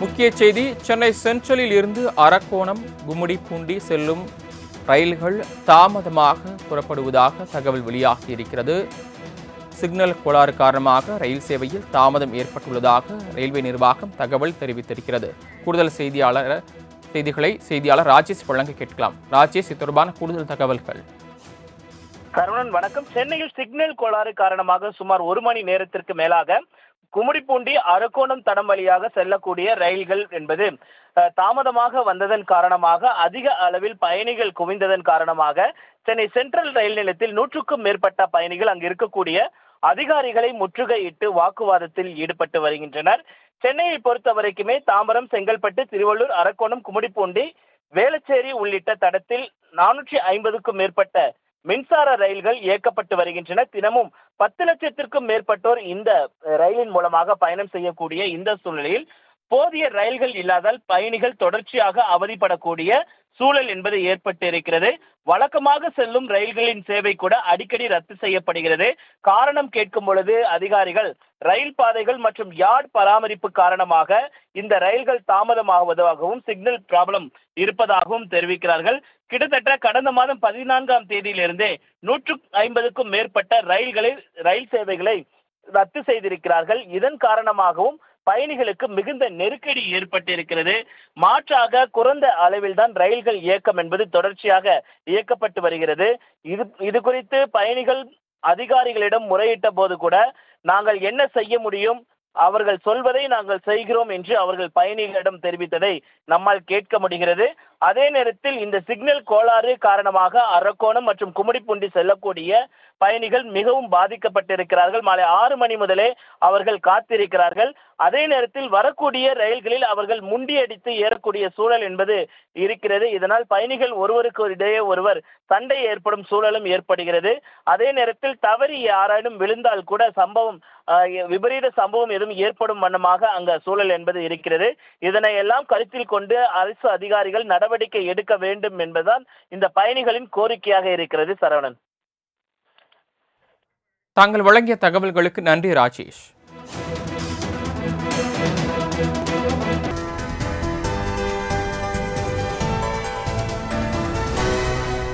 முக்கிய செய்தி சென்னை சென்ட்ரலில் இருந்து அரக்கோணம் கும்மிடிப்பூண்டி செல்லும் ரயில்கள் தாமதமாக புறப்படுவதாக தகவல் வெளியாகி இருக்கிறது சிக்னல் கோளாறு காரணமாக ரயில் சேவையில் தாமதம் ஏற்பட்டுள்ளதாக ரயில்வே நிர்வாகம் தகவல் தெரிவித்திருக்கிறது. கூடுதல் செய்தியாளர் செய்திகளை செய்தியாளர் ராஜேஷ் வழங்க கேட்கலாம். ராஜேஷ் இது தொடர்பான கூடுதல் தகவல்கள். கருணன் வணக்கம். சென்னையில் சிக்னல் கோளாறு காரணமாக சுமார் ஒரு மணி நேரத்திற்கு மேலாக கும்மிடிப்பூண்டி அரக்கோணம் தடம் வழியாக செல்லக்கூடிய ரயில்கள் என்பது தாமதமாக வந்ததன் காரணமாக அதிக அளவில் பயணிகள் குவிந்ததன் காரணமாக சென்னை சென்ட்ரல் ரயில் நிலையத்தில் நூற்றுக்கும் மேற்பட்ட பயணிகள் அங்கு இருக்கக்கூடிய அதிகாரிகளை முற்றுகையிட்டு வாக்குவாதத்தில் ஈடுபட்டு வருகின்றனர். சென்னையை பொறுத்த வரைக்குமே தாம்பரம் செங்கல்பட்டு திருவள்ளூர் அரக்கோணம் கும்மிடிப்பூண்டி வேளச்சேரி உள்ளிட்ட தடத்தில் நானூற்றி ஐம்பதுக்கும் மேற்பட்ட மின்சார ரயில்கள் இயக்கப்பட்டு வருகின்றன. தினமும் பத்து லட்சத்திற்கும் மேற்பட்டோர் இந்த ரயிலின் மூலமாக பயணம் செய்யக்கூடிய இந்த சூழ்நிலையில் போதிய ரயில்கள் இல்லாதால் பயணிகள் தொடர்ச்சியாக அவதிப்படக்கூடிய சூழல் என்பது ஏற்பட்டு இருக்கிறது வழக்கமாக செல்லும் ரயில்களின் சேவை கூட அடிக்கடி ரத்து செய்யப்படுகிறது. காரணம் கேட்கும் பொழுது அதிகாரிகள் ரயில் பாதைகள் மற்றும் யார்ட் பராமரிப்பு காரணமாக இந்த ரயில்கள் தாமதமாகுவதாகவும் சிக்னல் ப்ராப்ளம் இருப்பதாகவும் தெரிவிக்கிறார்கள். கிட்டத்தட்ட கடந்த மாதம் பதினான்காம் தேதியிலிருந்தே நூற்று ஐம்பதுக்கும் மேற்பட்ட ரயில்களை ரயில் சேவைகளை ரத்து செய்திருக்கிறார்கள். இதன் காரணமாகவும் பயணிகளுக்கு மிகுந்த நெருக்கடி ஏற்பட்டிருக்கிறது. மாற்றாக குறைந்த அளவில் தான் ரயில்கள் இயக்கம் என்பது தொடர்ச்சியாக இயக்கப்பட்டு வருகிறது. இது இது குறித்து பயணிகள் அதிகாரிகளிடம் முறையிட்ட போது கூட நாங்கள் என்ன செய்ய முடியும்? அவர்கள் சொல்வதை நாங்கள் செய்கிறோம் என்று அவர்கள் பயணிகளிடம் தெரிவித்ததை நம்மால் கேட்க முடிகிறது. அதே நேரத்தில் இந்த சிக்னல் கோளாறு காரணமாக அரக்கோணம் மற்றும் கும்மிடிப்பூண்டி செல்லக்கூடிய பயணிகள் மிகவும் பாதிக்கப்பட்டிருக்கிறார்கள். மாலை ஆறு மணி முதலே அவர்கள் காத்திருக்கிறார்கள். அதே நேரத்தில் வரக்கூடிய ரயில்களில் அவர்கள் முண்டியடித்து ஏறக்கூடிய சூழல் என்பது இருக்கிறது. இதனால் பயணிகள் ஒருவருக்கு இடையே ஒருவர் சண்டை ஏற்படும் சூழலும் ஏற்படுகிறது. அதே நேரத்தில் தவறி யாராலும் விழுந்தால் கூட சம்பவம் ஆஹ், விபரீத சம்பவம் எதுவும் ஏற்படும் வண்ணமாக அங்க சூழல் என்பது இருக்கிறது. இதனை எல்லாம் கருத்தில் கொண்டு அரசு அதிகாரிகள் நடவடிக்கை எடுக்க வேண்டும் என்பதால் இந்த பயணிகளின் கோரிக்கையாக இருக்கிறது சரவணன். தாங்கள் வழங்கிய தகவல்களுக்கு நன்றி ராஜேஷ்.